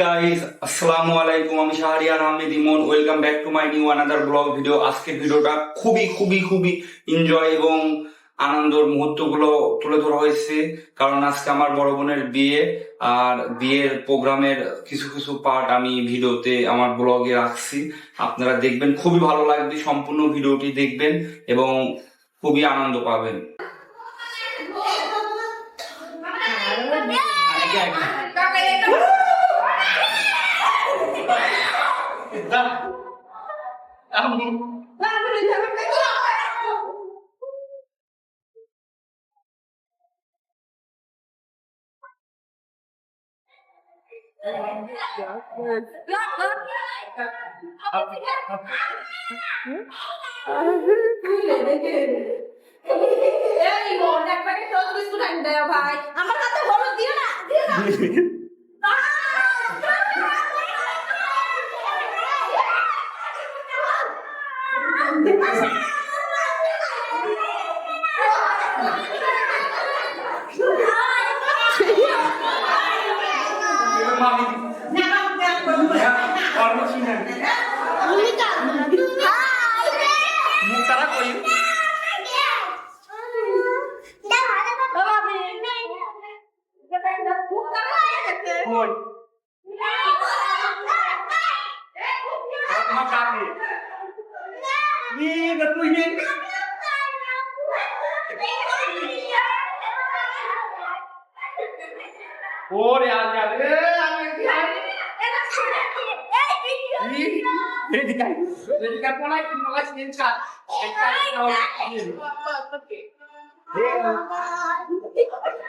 Guys আসসালামু আলাইকুম আমি Shahriar Ahmed Emon. Welcome back to my new another vlog video আজকের ভিডিওটা খুবই খুবই খুবই এনজয় এবং আনন্দের মুহূর্তগুলো তুলে ধরা হয়েছে। কারণ আজকে আমার বড় বোনের বিয়ে আর বিয়ের প্রোগ্রামের কিছু কিছু পার্ট আমি ভিডিওতে আমার ব্লগে রাখছি। আপনারা দেখবেন খুবই ভালো লাগবে সম্পূর্ণ ভিডিওটি দেখবেন এবং খুবই আনন্দ পাবেন। আগে। আমার হাতে হলুদ দিও না, দিও না। ওরে আয়। এদিকে আয়, পলাই কি পলাই সিন কাট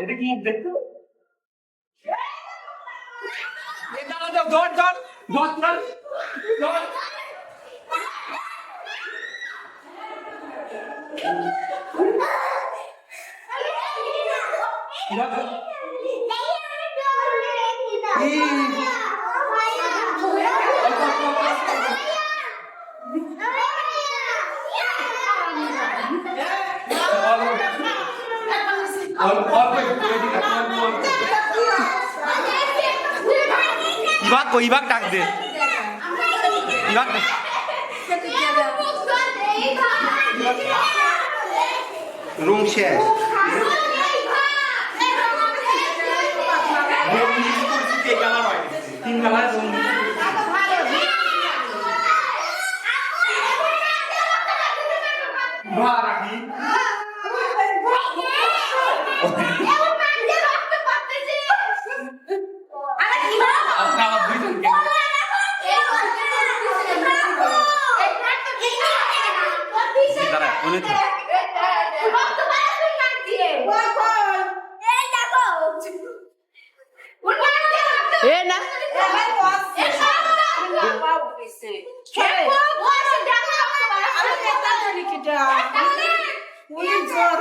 এদিকে মুখ দেখতো এই দাঁড়া দাও ধর ধর ধর ধর ধর অল্প অল্প একটু এদিকে আয়, অল্প অল্প কই ইবাক ডাক দে ইবাক রুম শেষ তিন কালার রুম ভা রাখি আপনার আবার দুইজন কে দাঁড়া মনে থাক এ না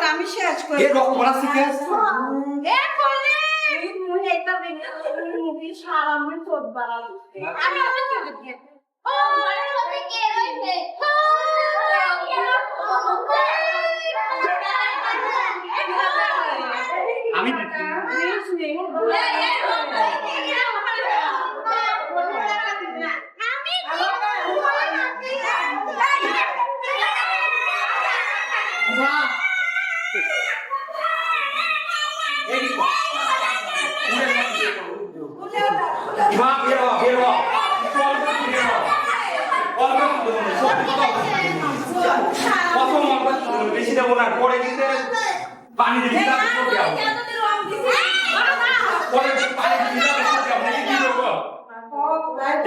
আমি শেষ করি আমি চোট বাড়ালো আমি আমি বেশি দেবো না পরে কিন্তু পানি দিবি না সত্যি যাব পরে পানি দিবি না সত্যি যাব নাকি কি দেবো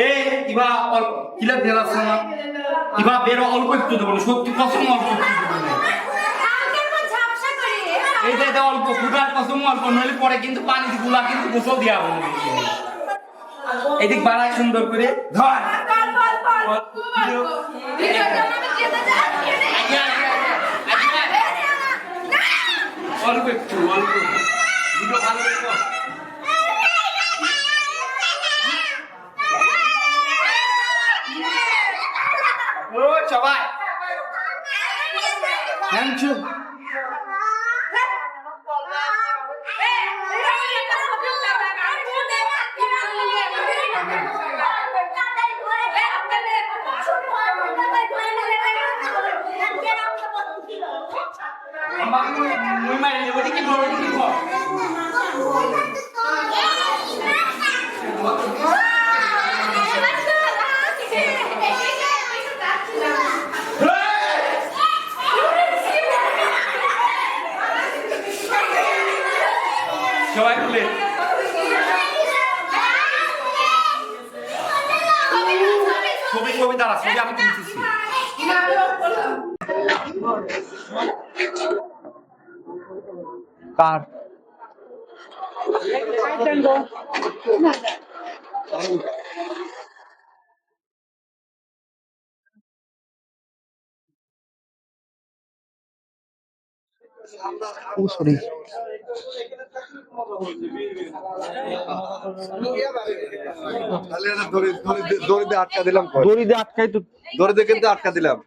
এই ইবা অল্প কিলা দেলাস না ইবা বের অল্প একটু দেবো সত্যি কসম অল্প একটু দেবো না। এই যে এটা অল্প ফুটার কসম অল্প নইলে পরে কিন্তু পানি গুলা কিন্তু গোসল দিয়া হবে। এদিক বাড়ায় সুন্দর করে ধর। আগে, আগে, আগে, আগে। অল্প একটু অল্প দুটো ভালো দেখো Yeah. ও সবাই থ্যাংক ইউ মুই সবাই খুলে ছবি ছবি দাঁড়া ছবি আমি তুলতেছি কার? ও সরি তাহলে এটা দড়ি দড়ি দিয়ে- দড়ি দিয়ে আটকা দিলাম কই? দড়ি দিয়ে আটকাই তো দড়ি দিয়ে কিন্তু আটকা দিলাম।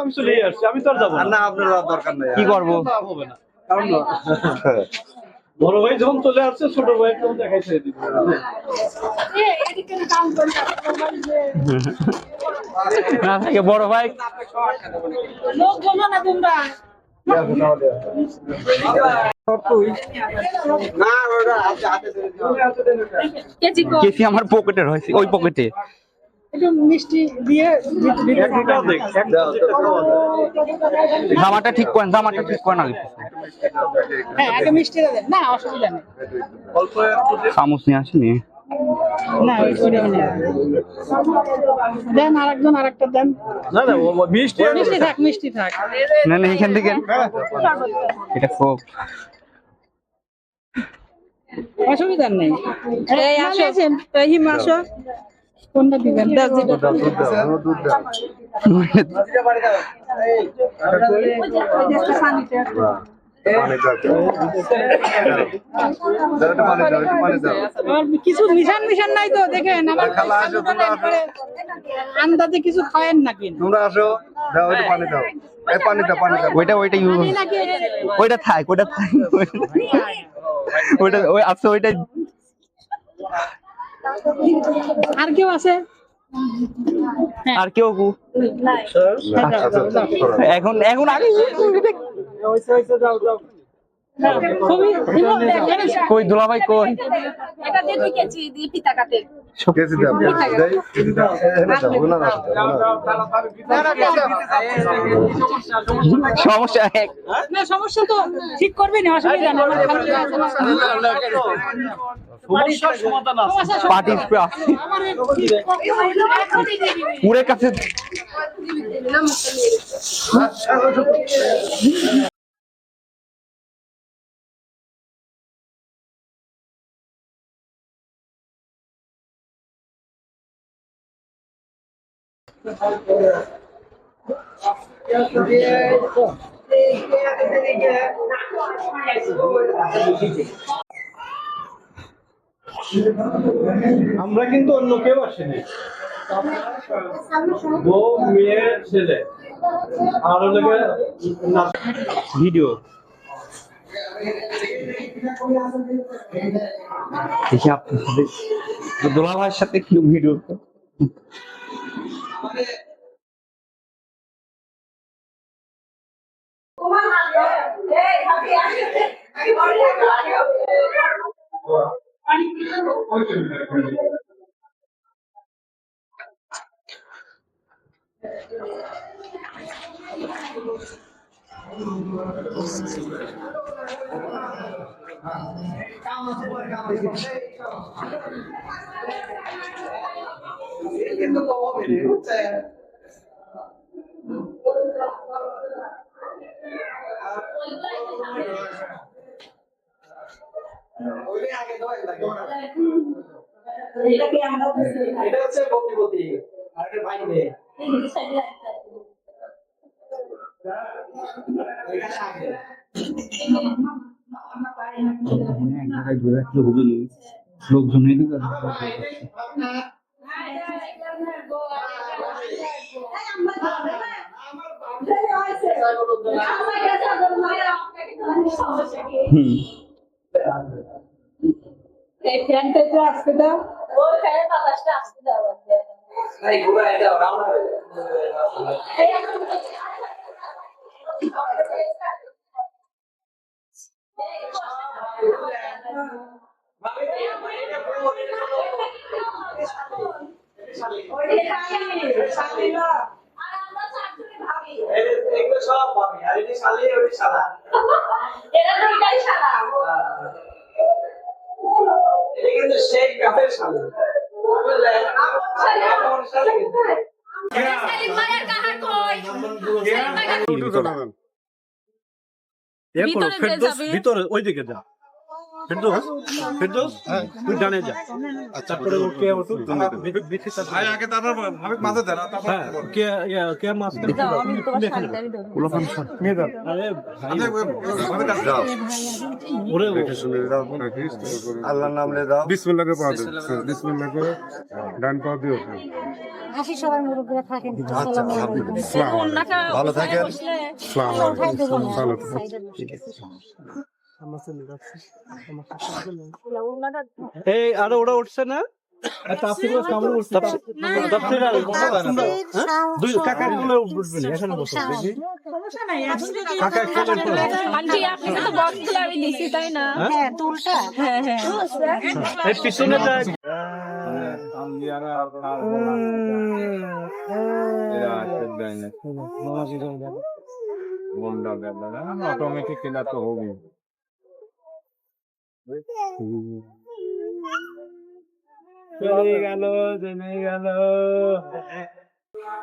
আমি চলে আসছি আমি তো আর যাব আর না আপনার দরকার নেই। কি করব? হবে না। কারণ বড় ভাই যখন চলে আসছে ছোট ভাই তখন দেখাই ছেড়ে দিব। না থাকে বড় ভাই। কেসি আমার পকেটে রয়েছে ওই পকেটে। খাওয়া যায়। জামাটা ঠিক করেন জামাটা ঠিক করেন আগে। হ্যাঁ আগে মিষ্টি দেন। না অসুবিধা নেই। অল্প একটু চামচ নিয়ে আসেনি? না ওই ওটা নেই। দেন আরেকজন আরেকটা দেন। না না মিষ্টি মিষ্টি থাক মিষ্টি থাক। না না এখান থেকে। এটা খুব অসুবিধা নেই। এই হিম আসো। কোনটা দিবেন? কিছু মিশান মিশান নাই তো দেখেন আমার। আন্দাজে কিছু খায়েন নাকি? তোমরা আসো দাও একটু পানি দাও। এই পানি দাও পানি দাও। ওইটা ওইটা ইউজ নাকি ওইটা থাক ওইটা থাক। ওইটা ওই আচ্ছা ওইটা আর কেউ আছে আর কেউ কু- আচ্ছা এখন এখন আগে কই দুলাভাই কই? এটা দিয়ে ফিতা কাটে। সমস্যা না সমস্যা তো ঠিক করবে না অসুবিধা আমার খালি আমরা কিন্তু অন্য কেউ আসেনি। বউ, মেয়ে, ছেলে। আর ভিডিও। দেখি আপনার সাথে দোলা ভাইয়ের সাথে কি ভিডিও? এটা হচ্ছে মেয়ে। এখানে আগে। লোকজন আমার আসতে দাও ওই ফ্যানের বাতাসটা আসতে দাও এই ঘুরায় দাও রাউন্ড হবে আর আমরা চারজনে ভাবি এগুলো সব পাবি আর এটি শালি ওটি শালা। এরা দুইটাই সাদা এটা কিন্তু সেই শালি। শালি কিন্তু ভিতরে যে ফেরদৌস যাবে। ভিতরে ওই দিকে যা। ফেরদৌস? ফেরদৌস? তুই ডানে যা। তারপরে ওকে ওটু বিথি ভাই আগে তারপর ভাবে মাঝে দেন তারপর হ্যাঁ কে ইয়া, কে আরে ভাই যাও ওরে আল্লাহর নাম লে দাও। বিসমিল্লাহ করে পড়া দেন বিসমিল্লাহ করে ডান পা দিও। হাসি সবার মুরব্বীরা থাকেন। আচ্ছা ভালো থাকেন। আলাইকুম। এই আরে ওরা উঠছে না? হ্যাঁ? হ্যাঁ? হ্যাঁ পিছনে অটোমেটিক কিনা তো হবে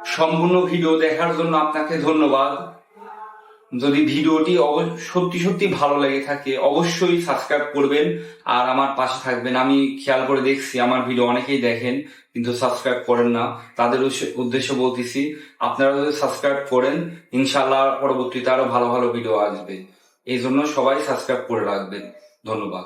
সম্পূর্ণ ভিডিও দেখার জন্য আপনাকে ধন্যবাদ। যদি ভিডিওটি সত্যি সত্যি ভালো লেগে থাকে, অবশ্যই সাবস্ক্রাইব করবেন। আর আমার পাশে থাকবেন। আমি খেয়াল করে দেখছি, আমার ভিডিও অনেকেই দেখেন, কিন্তু সাবস্ক্রাইব করেন না। তাদের উদ্দেশ্য- বলতেছি, আপনারা যদি সাবস্ক্রাইব করেন ইনশাল্লাহ পরবর্তীতে আরও ভালো ভালো ভিডিও আসবে। এই জন্য সবাই সাবস্ক্রাইব করে রাখবেন। ধন্যবাদ।